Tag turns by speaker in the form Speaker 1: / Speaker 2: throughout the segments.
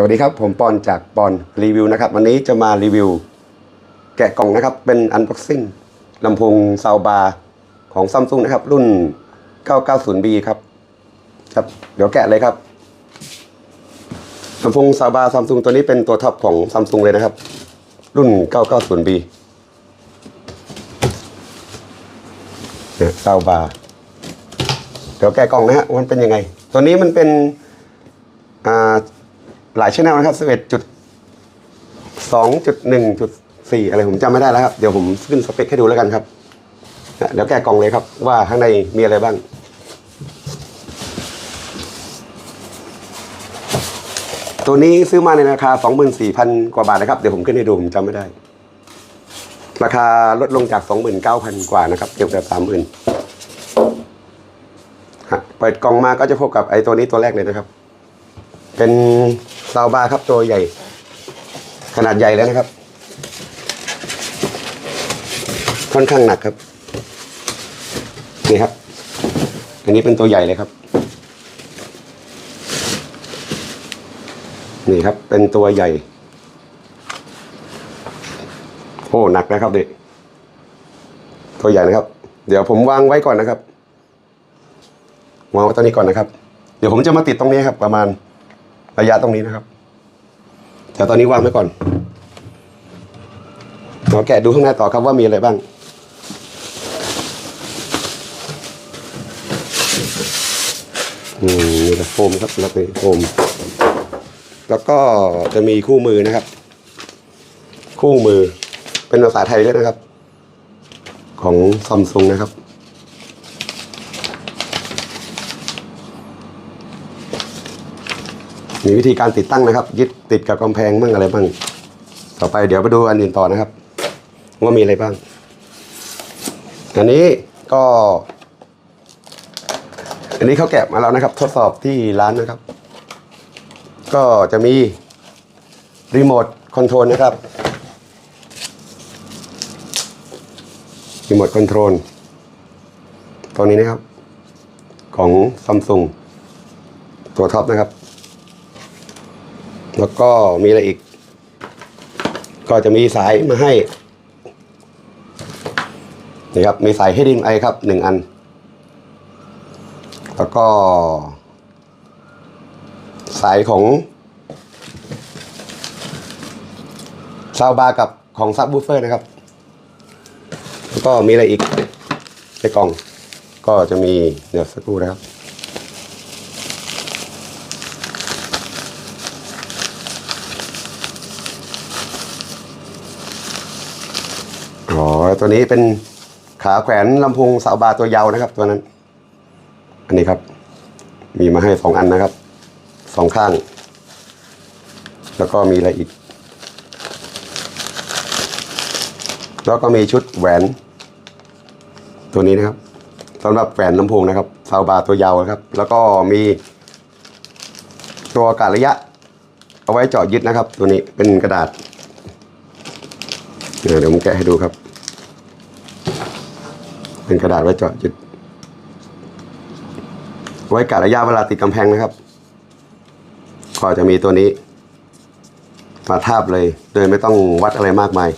Speaker 1: สวัสดีครับ ผมปอนจากปอนรีวิวนะครับ วันนี้จะมารีวิว แกะกล่องนะครับ เป็นอันบ็อกซิ่งลำโพงซาวบาร์ของซัมซุงนะครับ รุ่น 990B ครับ ครับ เดี๋ยวแกะเลยครับลำโพงซาวบาร์ซัมซุงตัวนี้เป็นตัวท็อปของซัมซุงเลยนะครับ รุ่น 990B เนี่ยซาวบาร์เดี๋ยวแกะกล่องนะฮะมันเป็นยังไง ตัวนี้มันเป็นอ่า หลายช่องนะครับ11จุด2จุด1จุด4อะไรผมจำไม่ได้แล้วครับ เดี๋ยวผมขึ้นสเปคให้ดูแล้วกันครับ เดี๋ยวแกะกล่องเลยครับ ว่าข้างในมีอะไรบ้าง ตัวนี้ซื้อมาในราคา 24,000 กว่าบาทนะครับ เดี๋ยวผมขึ้นให้ดูผมจำไม่ได้ ราคาลดลงจาก 29,000 กว่านะครับเกือบกับ 30,000เปิดกล่องมาก็จะพบกับไอ้ตัวนี้ตัวแรกเลยนะครับ เป็น ซาวบาครับตัวใหญ่ ขนาดใหญ่แล้วนะครับ ค่อนข้างหนักครับ นี่ครับ อันนี้เป็นตัวใหญ่เลยครับ นี่ครับเป็นตัวใหญ่โอ้หนักนะครับเด็กตัวใหญ่นะครับ เดี๋ยวผมวางไว้ก่อนนะครับวางไว้ตรงนี้ก่อนนะครับ เดี๋ยวผมจะมาติดตรงนี้ครับประมาณ ระยะตรงนี้นะครับ แต่ตอนนี้วางไว้ก่อนเราแกะดูข้างในต่อครับว่ามีอะไรบ้าง อืมมีแต่โฟมครับแล้วก็โฟม แล้วก็จะมีคู่มือนะครับ คู่มือเป็นภาษาไทยด้วยนะครับ ของซัมซุงนะครับ มีวิธีการติดตั้งนะครับ ยึดติดกับกำแพงบ้างอะไรบ้าง ต่อไปเดี๋ยวไปดูอันอื่นต่อนะครับ ว่ามีอะไรบ้าง อันนี้ก็ อันนี้เขาแกะมาแล้วนะครับ ทดสอบที่ร้านนะครับ ก็จะมีรีโมทคอนโทรลนะครับรีโมทคอนโทรลตัวนี้นะครับ ของซัมซุงตัวท็อปนะครับ แล้วก็มีอะไรอีก ก็จะมีสายมาให้นี่ครับมีสายให้ดิงไอครับหนึ่งอัน แล้วก็ สายของซาวบาร์กับของซับบูเฟอร์นะครับ แล้วก็มีอะไรอีกในกล่อง ก็จะมีเดี๋ยวสักครู่นะครับ อ๋อ ตัวนี้เป็นขาแขวนลำโพงสาวบาร์ตัวยาวนะครับ ตัวนั้น อันนี้ครับ มีมาให้สองอันนะครับสองข้าง แล้วก็มีอะไรอีก แล้วก็มีชุดแหวน ตัวนี้นะครับสำหรับแหวนลำโพงนะครับซาวบาร์ตัวยาวนะครับ แล้วก็มีตัวกาดระยะ เอาไว้เจาะยึดนะครับ ตัวนี้เป็นกระดาษ เดี๋ยวผมแกะให้ดูครับ เป็นกระดาษไว้เจาะยึดไว้กะระยะเวลาติดกำแพงนะครับ ก็จะมีตัวนี้มาทาบเลย โดยไม่ต้องวัดอะไรมากมาย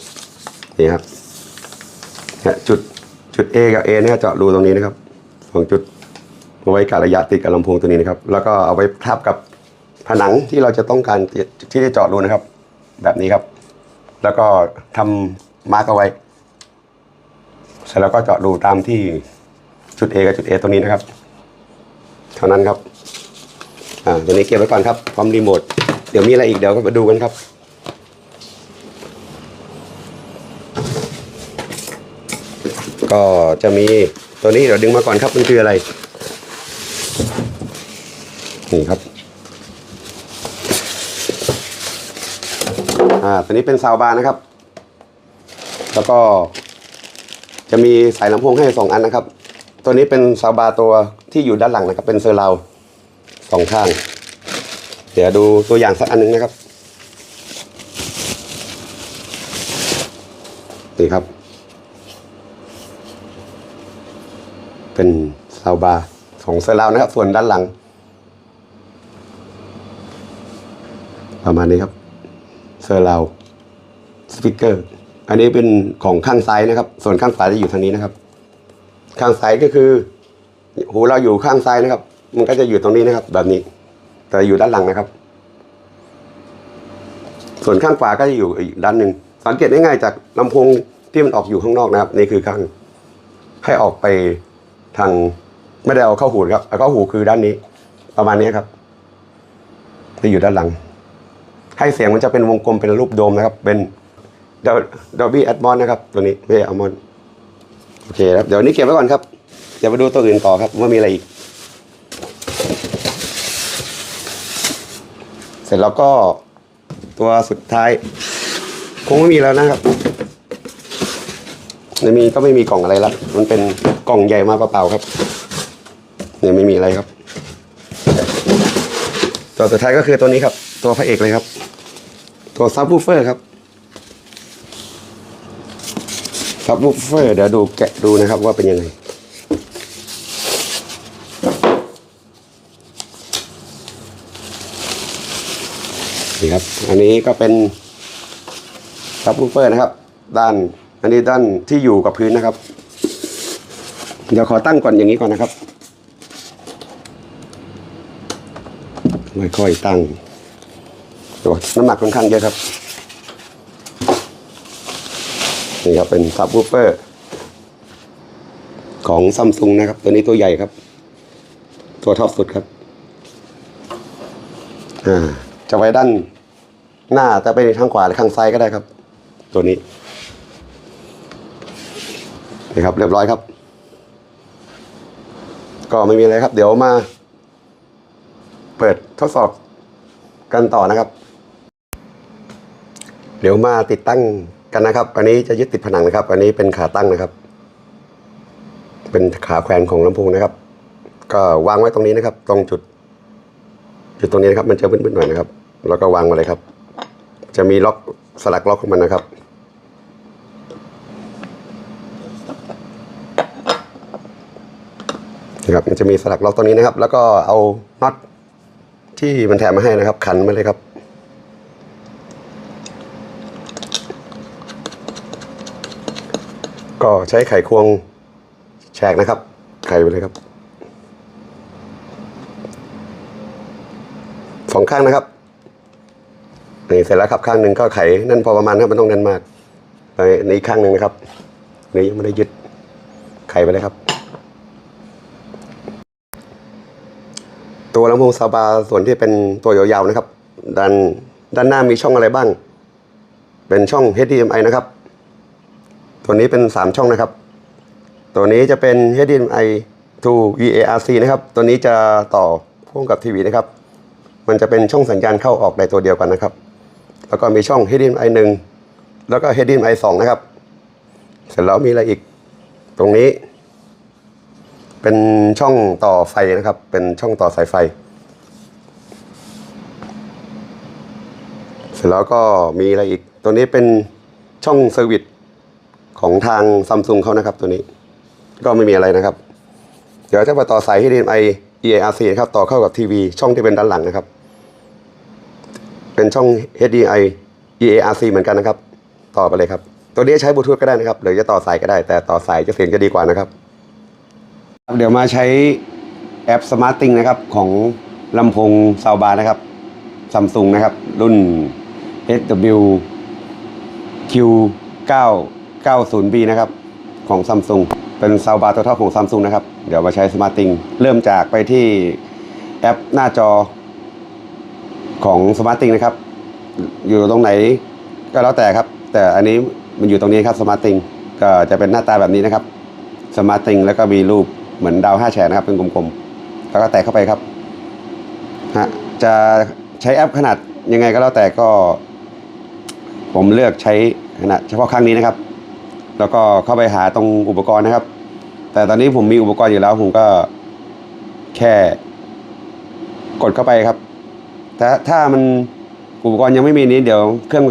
Speaker 1: นี่ครับจุดจุด A กับ A เนี่ยเจาะรูตรงนี้นะครับสองจุดเอาไว้กะระยะติดกับลำโพงตัวนี้นะครับ แล้วก็เอาไว้ทาบกับผนังที่เราจะต้องการที่จะเจาะรูนะครับ แบบนี้ครับ แล้วก็ทำมาร์กเอาไว้ เสร็จแล้วก็เจาะรูตามที่จุด A กับจุด A ตัวนี้นะครับ เท่านั้นครับ อ่าตัวนี้เก็บไว้ก่อนครับพร้อมรีโมท เดี๋ยวมีอะไรอีกเดี๋ยวก็มาดูกันครับก็จะมีตัวนี้เดี๋ยวดึงมาก่อนครับมันคืออะไร นี่ครับอ่าตัวนี้เป็นซาวบาร์นะครับ แล้วก็ จะมีสายลำโพงให้สองอันนะครับ ตัวนี้เป็นซาบาตัวที่อยู่ด้านหลังนะครับ เป็นเซอร์ราวสองข้าง เดี๋ยวดูตัวอย่างสักอันหนึงนะครับนี่ครับ เป็นซาบาของเซอร์ราวนะครับ ส่วนด้านหลัง ประมาณนี้ครับเซอร์ราวสปีกเกอร์ อันนี้เป็นของข้างซ้ายนะครับ ส่วนข้างขวาจะอยู่ทางนี้นะครับ ข้างซ้ายก็คือ หูเราอยู่ข้างซ้ายนะครับ มันก็จะอยู่ตรงนี้นะครับ แบบนี้ แต่อยู่ด้านหลังนะครับ ส่วนข้างขวาก็จะอยู่อีกด้านหนึ่งสังเกตง่ายๆจากลำโพงที่มันออกอยู่ข้างนอกนะครับ นี่คือข้างให้ออกไปทางไม่ได้เอาเข้าหูครับเอาเข้าหูคือด้านนี้ ประมาณนี้ครับจะอยู่ด้านหลัง ให้เสียงมันจะเป็นวงกลมเป็นรูปโดมนะครับ เป็น Dolby Atmos นนะครับ ตัวนี้ไม่ใช่ Atmos โอเคครับ เดี๋ยวนี้เก็บไว้ก่อนครับ เดี๋ยวมาดูตัวอื่นต่อครับว่ามีอะไรอีก เสร็จแล้วก็ตัวสุดท้าย คงไม่มีแล้วนะครับไม่มีก็ไม่มีกล่องอะไรละมันเป็นกล่องใหญ่มาเปล่าๆครับเนี่ยไม่มีอะไรครับ ตัวสุดท้ายก็คือตัวนี้ครับ ตัวพระเอกเลยครับ ตัวซับวูเฟอร์ครับ ซับวูเฟอร์เดี๋ยวดูแกะดูนะครับว่าเป็นยังไง นี่ครับ อันนี้ก็เป็นซับวูเฟอร์นะครับ ด้าน อันนี้ด้านที่อยู่กับพื้นนะครับ เดี๋ยวขอตั้งก่อนอย่างนี้ก่อนนะครับไม่ค่อยตั้งตัวน้ำหนักค่อนข้างเยอะครับ นี่ครับเป็นซับวูเฟอร์ของซัมซุงนะครับ ตัวนี้ตัวใหญ่ครับ ตัวท็อปสุดครับอ่าจะไว้ด้านหน้าจะไปทางขวาหรือข้างซ้ายก็ได้ครับ ตัวนี้นี่ครับ เรียบร้อยครับ ก็ไม่มีอะไรครับ เดี๋ยวมา เปิดทดสอบกันต่อนะครับ เดี๋ยวมาติดตั้ง กันนะครับ อันนี้จะยึดติดผนังนะครับ อันนี้เป็นขาตั้งนะครับ เป็นขาแขวนของลำโพงนะครับ ก็วางไว้ตรงนี้นะครับ ตรงจุด จุดตรงนี้นะครับ มันจะมืดๆหน่อยนะครับ แล้วก็วางมาเลยครับ จะมีล็อกสลักล็อกของมันนะครับนะครับมันจะมีสลักล็อกตรงนี้นะครับ แล้วก็เอาน็อตที่มันแถมมาให้นะครับ ขันมาเลยครับ ก็ใช้ไขควงแฉกนะครับ ไขไปเลยครับสองข้างนะครับนี่เสร็จแล้วครับข้างหนึ่งก็ไขนั่นพอประมาณนะครับมันต้องแน่นมากไปในอีกข้างหนึ่งนะครับนี่ยังไม่ได้ยึดไขไปเลยครับ ตัวลำโพงซาบาส่วนที่เป็นตัวยาวๆนะครับด้านด้านหน้ามีช่องอะไรบ้าง เป็นช่อง HDMI นะครับ ตัวนี้เป็นสามช่องนะครับ ตัวนี้จะเป็น HDMI to VARC นะครับ ตัวนี้จะต่อพ่วงกับทีวีนะครับ มันจะเป็นช่องสัญญาณเข้าออกในตัวเดียวกันนะครับ แล้วก็มีช่อง HDMI 1 แล้วก็ HDMI 2 นะครับ เสร็จแล้วมีอะไรอีก ตรงนี้ เป็นช่องต่อไฟนะครับ เป็นช่องต่อสายไฟ เสร็จแล้วก็มีอะไรอีก ตัวนี้เป็นช่องเซอร์วิส ของทางซัมซุงเขานะครับตัวนี้ ก็ไม่มีอะไรนะครับ เดี๋ยวจะมาต่อสาย HDMI EARC นะครับต่อเข้ากับทีวีช่องที่เป็นด้านหลังนะครับ เป็นช่อง HDMI EARC เหมือนกันนะครับ ต่อไปเลยครับ ตัวนี้ใช้บลูทูธก็ได้นะครับหรือจะต่อสายก็ได้ แต่ต่อสายจะเสียงจะดีกว่านะครับ เดี๋ยวมาใช้แอป Smart t h i n g นะครับของลำโพงซาวบาร์นะครับซัมซุงนะครับ รุ่น SW Q 9 90B นะครับของซัมซุงเป็นซาวบาร์ตัวท็อปของซัมซุงนะครับ เดี๋ยวมาใช้ Smart t h i n g เริ่มจากไปที่แอปหน้าจอของ Smart t h i n g นะครับ อยู่ตรงไหนก็แล้วแต่ครับ แต่อันนี้มันอยู่ตรงนี้ครับ Smart t h i n g ก็จะเป็นหน้าตาแบบนี้นะครับ Smart t h i n g แล้วก็มีรูปเหมือนดาวห้าแฉกนะครับ เป็นกลมๆ แล้วก็แตะเข้าไปครับฮะจะใช้แอปขนาดยังไงก็แล้วแต่ก็ ผมเลือกใช้ขนาดเฉพาะครั้งนี้นะครับ แล้วก็เข้าไปหาตรงอุปกรณ์นะครับ แต่ตอนนี้ผมมีอุปกรณ์อยู่แล้ว ผมก็แค่ กดเข้าไปครับ แต่ถ้ามันอุปกรณ์ยังไม่มีนี้เดี๋ยวเครื่อง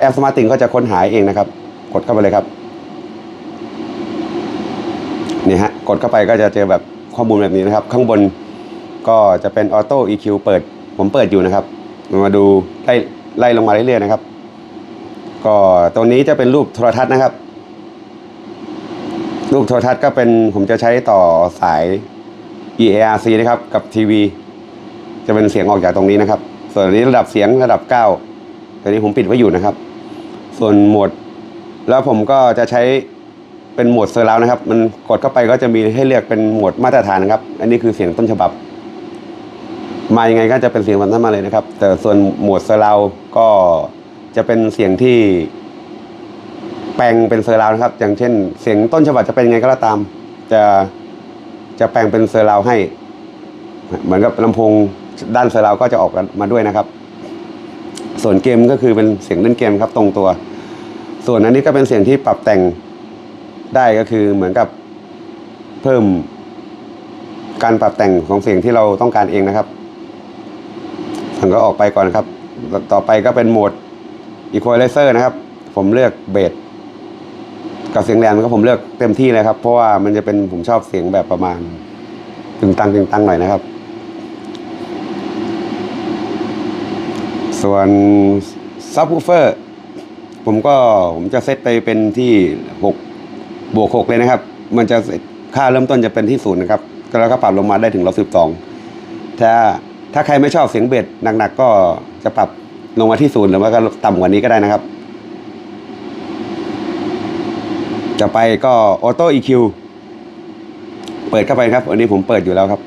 Speaker 1: แอปสมาร์ทติงก็จะค้นหาเองนะครับ กดเข้าไปเลยครับนี่ฮะกดเข้าไปก็จะเจอแบบข้อมูลแบบนี้นะครับ ข้างบนก็จะเป็นออโต้ EQ เปิด ผมเปิดอยู่นะครับ มาดูไล่ไล่ลงมาเรื่อยๆนะครับ ก็ตรงนี้จะเป็นรูปโทรทัศน์นะครับ รูปโทรทัศน์ก็เป็นผมจะใช้ต่อสาย EARC นะครับกับทีวี จะเป็นเสียงออกจากตรงนี้นะครับ ส่วนนี้ระดับเสียงระดับ 9ตัวนี้ผมปิดไว้อยู่นะครับ ส่วนโหมด แล้วผมก็จะใช้เป็นโหมดเซอร์ราวนะครับ มันกดเข้าไปก็จะมีให้เลือกเป็นโหมดมาตรฐานนะครับ อันนี้คือเสียงต้นฉบับ มายังไงก็จะเป็นเสียงแบบนั้นมาเลยนะครับ แต่ส่วนโหมดเซอร์ราวก็จะเป็นเสียงที่ แปลงเป็นเซอร์ราวนะครับ อย่างเช่น เสียงต้นฉบับจะเป็นยังไงก็แล้วตาม จะจะแปลงเป็นเซอร์ราวให้ เหมือนกับลำโพงด้านเซอร์ราวก็จะออกมาด้วยนะครับ ส่วนเกมก็คือเป็นเสียงเล่นเกมครับตรงตัว ส่วนอันนี้ก็เป็นเสียงที่ปรับแต่งได้ก็คือเหมือนกับเพิ่มการปรับแต่งของเสียงที่เราต้องการเองนะครับผมก็ออกไปก่อนครับ ต่อไปก็เป็นโหมด Equalizer นะครับ ผมเลือกเบส กับเสียงแหลมก็ผมเลือกเต็มที่เลยครับ เพราะว่ามันจะเป็นผมชอบเสียงแบบประมาณตึงตังตึงตังหน่อยนะครับ ส่วนซับ w ูเฟอร์ผมก็ผมจะเซตไปเป็นที่6บวก6เลยนะครับ มันจะค่าเริ่มต้นจะเป็นที่ศูนย์นะครับแล้วก็ปรับลงมาได้ถึงร้อยสิบสองถ้าถ้าใครไม่ชอบเสียงเบสหนักๆก็จะปรับลงมาที่ศูนย์หรือว่าก็ต่ำกว่านี้ก็ได้นะครับ จะไปก็ออโต้ EQ เปิดเข้าไปครับ อันนี้ผมเปิดอยู่แล้วครับ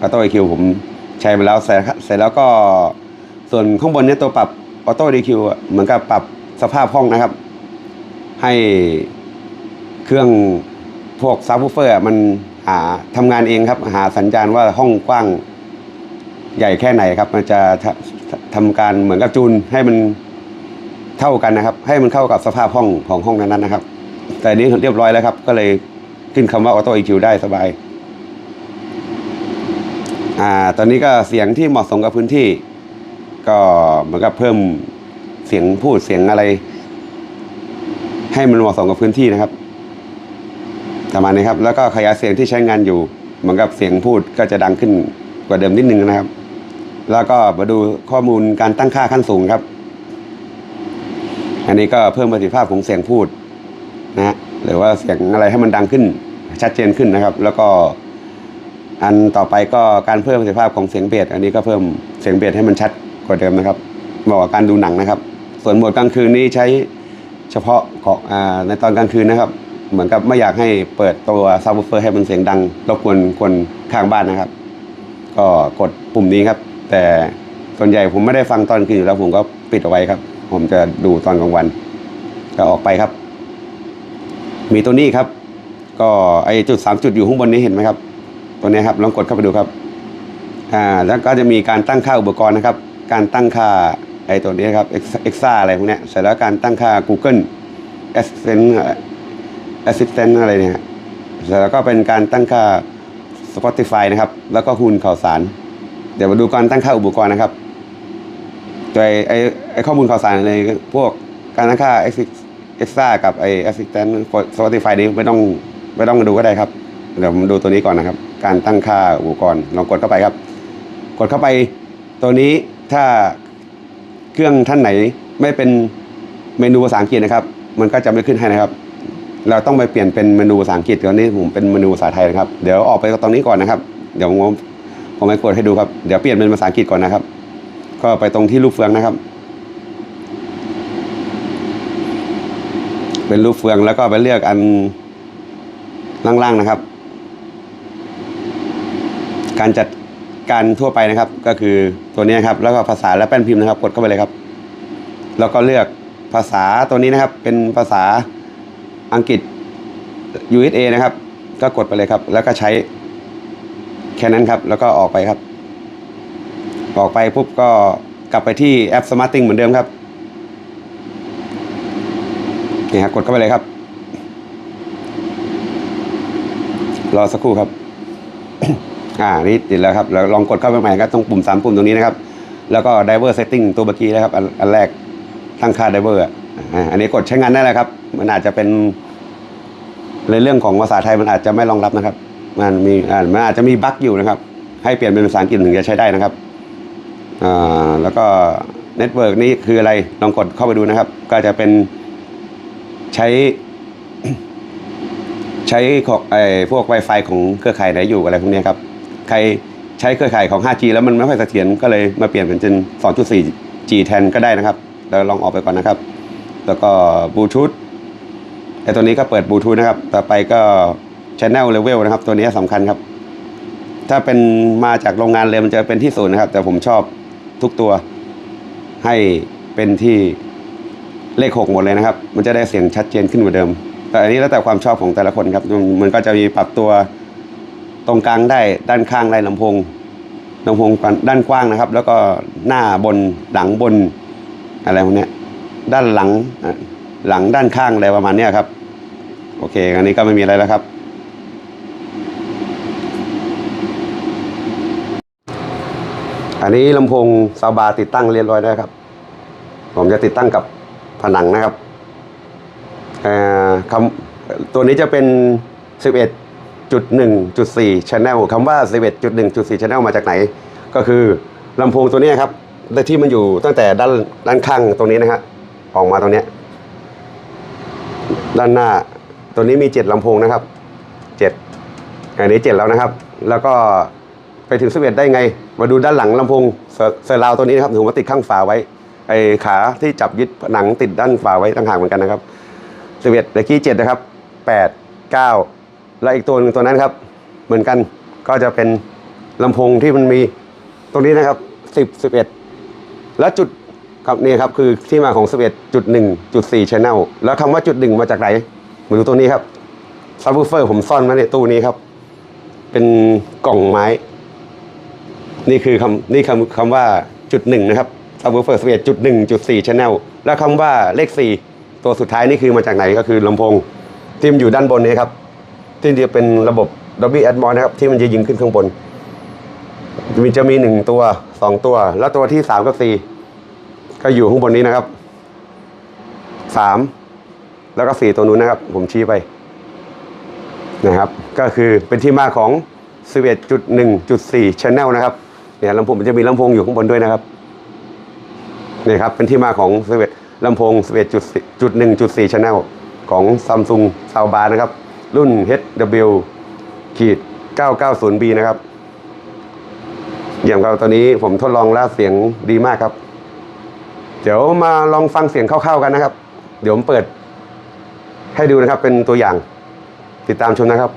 Speaker 1: ออโต้ EQ ผมใช้ไปแล้วเสร็จเสร็จแล้วก็ส่วนข้างบนเนี้ตัวปรับออโต้ EQ อะเหมือนกับปรับสภาพห้องนะครับ ให้เครื่องพวกซับวูเฟอร์มันหาทำงานเองครับ หาสัญญาณว่าห้องกว้างใหญ่แค่ไหนครับ มันจะททำการเหมือนกับจูนให้มันเท่ากันนะครับ ให้มันเข้ากับสภาพห้องของห้องนั้นๆนะครับ แต่นนี้เรียบร้อยแล้วครับ ก็เลยขึ้นคำว่าออโต้ EQ ได้สบาย อ่า ตอนนี้ก็เสียงที่เหมาะสมกับพื้นที่ ก็เหมือนกับเพิ่มเสียงพูดเสียงอะไร ให้มันเหมาะสมกับพื้นที่นะครับประมาณนี้ครับ แล้วก็ขยายเสียงที่ใช้งานอยู่ เหมือนกับเสียงพูดก็จะดังขึ้นกว่าเดิมนิดนึงนะครับ แล้วก็มาดูข้อมูลการตั้งค่าขั้นสูงครับ อันนี้ก็เพิ่มประสิทธิภาพของเสียงพูด นะหรือว่าเสียงอะไรให้มันดังขึ้นชัดเจนขึ้นนะครับ แล้วก็อันต่อไปก็การเพิ่มประสิทธิภาพของเสียงเบสอันนี้ก็เพิ่มเสียงเบสให้มันชัดกว่าเดิมนะครับเหมาะกับการดูหนังนะครับ ส่วนโหมดกลางคืนนี้ใช้เฉพาะของในตอนกลางคืนนะครับ เหมือนกับไม่อยากให้เปิดตัวซับวูเฟอร์ให้มันเสียงดังรบกวนคนข้างบ้านนะครับ ก็กดปุ่มนี้ครับ แต่ส่วนใหญ่ผมไม่ได้ฟังตอนคืนอยู่แล้วผมก็ปิดเอาไว้ครับ ผมจะดูตอนกลางวัน ก็ออกไปครับ มีตัวนี้ครับ ก็ไอจุดสามจุดอยู่ข้างบนนี้เห็นไหมครับ ตัวนี้ครับลองกดเข้าไปดูครับอ่าแล้วก็จะมีการตั้งค่าอุปกรณ์นะครับ การตั้งค่าไอตัวนี้ครับ Exa อะไรพวกเนี้ยเสร็จแล้วการตั้งค่า Google Assistant Assistant อะไรเนี่ยเสร็จแล้วก็เป็นการตั้งค่า Spotify นะครับ แล้วก็หุ้นข่าวสาร เดี๋ยวมาดูการตั้งค่าอุปกรณ์นะครับโดยไอไอข้อมูลข่าวสารในพวกการตั้งค่า Exa กับไอ Assistant Spotify นี้ไม่ต้องไม่ต้องมาดูก็ได้ครับ เดี๋ยวผมดูตัวนี้ก่อนนะครับ การตั้งค่าอุปกรณ์ลองกดเข้าไปครับ กดเข้าไปตัวนี้ถ้าเครื่องท่านไหนไม่เป็นเมนูภาษาอังกฤษนะครับ มันก็จะไม่ขึ้นให้นะครับ เราต้องไปเปลี่ยนเป็นเมนูภาษาอังกฤษตอนนี้ผมเป็นเมนูภาษาไทยนะครับ เดี๋ยวออกไปตรงนี้ก่อนนะครับ เดี๋ยวผมผมไปกดให้ดูครับ เดี๋ยวเปลี่ยนเป็นภาษาอังกฤษก่อนนะครับ ก็ไปตรงที่รูปเฟืองนะครับ เป็นรูปเฟืองแล้วก็ไปเลือกอันล่างๆนะครับ การจัดการทั่วไปนะครับ ก็คือตัวนี้ครับ แล้วก็ภาษาและแป้นพิมพ์นะครับ กดเข้าไปเลยครับ แล้วก็เลือกภาษาตัวนี้นะครับ เป็นภาษาอังกฤษ USA นะครับ ก็กดไปเลยครับ แล้วก็ใช้แค่นั้นครับ แล้วก็ออกไปครับ ออกไปปุ๊บก็กลับไปที่แอป Smarting เหมือนเดิมครับ นี่ครับกดเข้าไปเลยครับ รอสักครู่ครับ อ่า นี่ติดแล้วครับแล้วลองกดเข้าไปใหม่ครับตรงปุ่มสามปุ่มตรงนี้นะครับ แล้วก็ diver setting ตัวเมื่อกี้นะครับอันอันแรกตั้งค่า diver อันนี้กดใช้งานได้แล้วครับ มันอาจจะเป็นในเรื่องของภาษาไทยมันอาจจะไม่รองรับนะครับ มันมีมันอาจจะมีบั๊กอยู่นะครับ ให้เปลี่ยนเป็นภาษาอังกฤษถึงจะใช้ได้นะครับอ่าแล้วก็เน็ตเวิร์กนี่คืออะไรลองกดเข้าไปดูนะครับ ก็จะเป็น ใช้ใช้ของไอ้พวก Wi-Fi ของเครือข่ายไหนอยู่อะไรพวกนี้ครับ ใครใช้เครือข่ายของ 5G แล้วมันไม่ค่อยเสถียรก็เลยมาเปลี่ยนเป็น 2.4G แทนก็ได้นะครับเราลองออกไปก่อนนะครับ แล้วก็บลูทูธไอ้ตัวนี้ก็เปิดบลูทูธนะครับ ต่อไปก็ Channel Level นะครับ ตัวนี้สำคัญครับ ถ้าเป็นมาจากโรงงานเลยมันจะเป็นที่ศูนย์นะครับ แต่ผมชอบทุกตัวให้เป็นที่ เลขหกหมดเลยนะครับ มันจะได้เสียงชัดเจนขึ้นกว่าเดิม แต่อันนี้แล้วแต่ความชอบของแต่ละคนครับมันก็จะมีปรับตัวตรงกลางได้ด้านข้างได้ลำโพงลำโพงด้านกว้างนะครับ แล้วก็หน้าบนหลังบนอะไรพวกนี้ด้านหลังหลังด้านข้างอะไรประมาณนี้ครับ โอเค อันนี้ก็ไม่มีอะไรแล้วครับ อันนี้ลำโพงซาบาติดตั้งเรียบร้อยแล้วครับ ผมจะติดตั้งกับ ผนังนะครับคำตัวนี้จะเป็น 11.1.4 channel คำว่า 11.1.4 channel มาจากไหน ก็คือลำโพงตัวนี้ครับแต่ที่มันอยู่ตั้งแต่ด้านด้านข้างตรงนี้นะฮะออกมาตรงนี้ ด้านหน้าตัวนี้มีเจ็ดลำโพงนะครับเจ็ดอันนี้เจ็ดแล้วนะครับ แล้วก็ไปถึงสเวตได้ไง มาดูด้านหลังลำโพงเซอร์เซอร์ราวตัวนี้นะครับผมมาติดข้างฝาไว้ ไอ้ขาที่จับยึดผนังติดด้านฝาไว้ต่างหากเหมือนกันนะครับสิบเวตตะกี้เจ็ดนะครับแปดเก้าแล้วอีกตัวหนึ่งตัวนั้นครับ เหมือนกันก็จะเป็นลำโพงที่มันมีตรงนี้นะครับสิบสิบเอ็ดแล้วจุดครับนี่ครับคือที่มาของ11จุด1จุด4 channel แล้วคำว่าจุดหนึ่งมาจากไหนมาดูตรงนี้ครับซับวูเฟอร์ผมซ่อนไว้ในตู้นี้ครับ เป็นกล่องไม้ นี่คือคำนี่คำคำว่าจุดหนึ่งนะครับ ซับวูเฟอร์11จุด1จุด4 channel แล้วคำว่าเลข 4 ตัวสุดท้ายนี่คือมาจากไหนก็คือลำโพงที่มันอยู่ด้านบนนี้ครับ ที่จะเป็นระบบ Dolby Atmos นะครับ ที่มันจะยิงขึ้นข้างบน มันจะมีหนึ่งตัวสองตัว แล้วตัวที่สามกับสี่ก็อยู่ข้างบนนี้นะครับสามแล้วก็สี่ตัวนู้นนะครับ ผมชี้ไปนะครับ ก็คือเป็นที่มาของ 11.1.4 channel นะครับเนี่ยลำโพงมันจะมีลำโพงอยู่ข้างบนด้วยนะครับ นี่ครับเป็นที่มาของ11ลำโพง11.1.4 channel ของ Samsung Soundbar นะครับ รุ่น HW ขีด 990B นะครับอย่างเราตอนนี้ผมทดลองแล้วเสียงดีมากครับ เดี๋ยวมาลองฟังเสียงคร่าวๆกันนะครับ เดี๋ยวผมเปิดให้ดูนะครับเป็นตัวอย่าง ติดตามชมนะครับ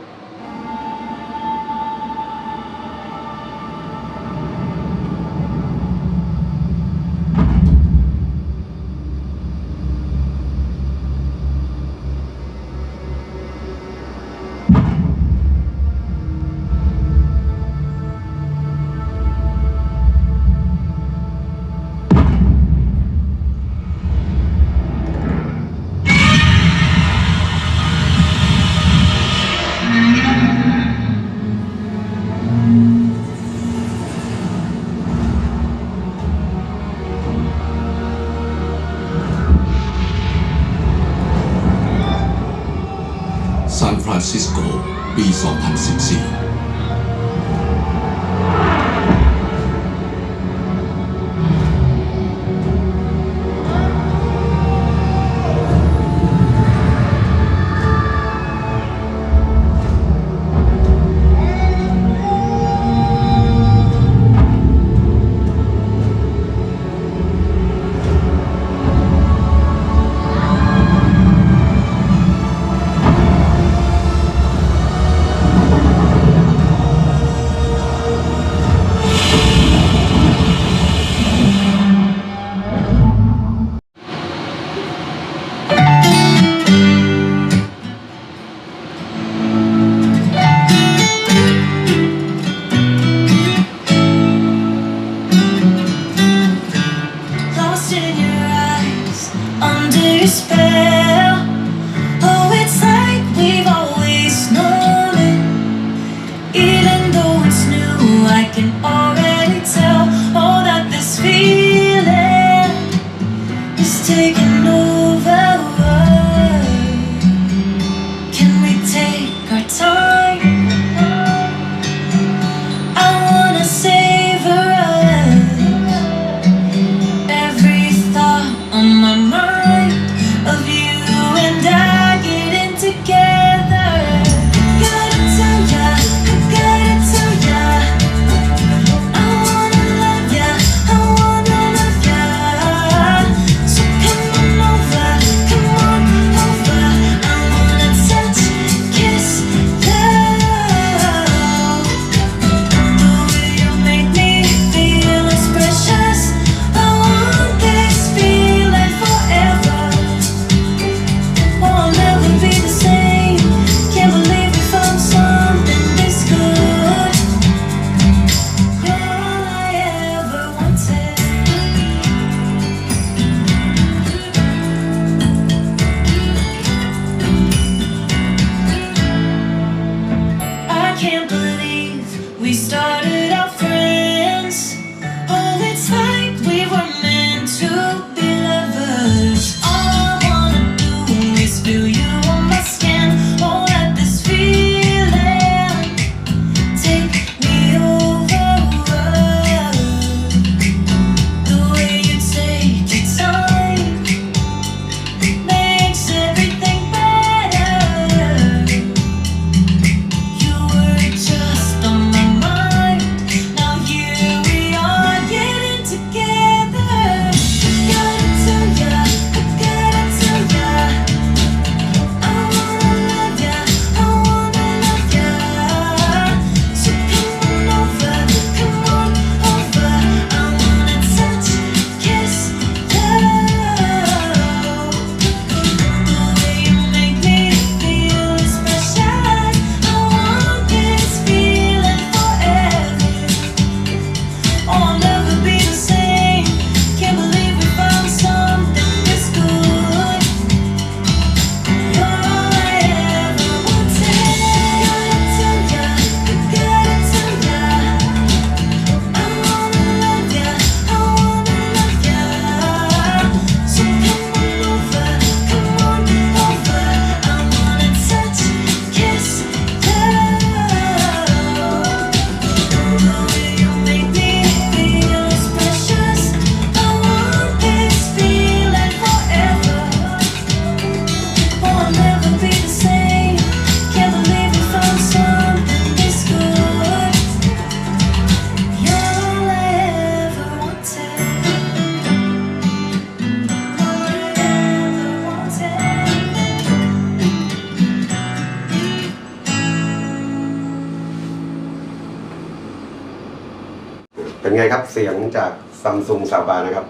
Speaker 2: ซั
Speaker 1: มซุงซาวบานะครับ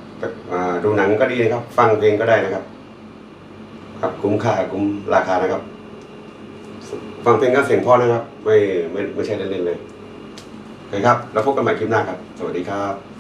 Speaker 1: ดูหนังก็ดีนะครับ ฟังเพลงก็ได้นะครับ ครับคุ้มค่าคุ้มราคานะครับ ฟังเพลงก็เสียงพ่อนะครับ ไม่ไม่ไม่ใช่เล่นๆเลยโอเคครับ แล้วพบกันใหม่คลิปหน้าครับ สวัสดีครับ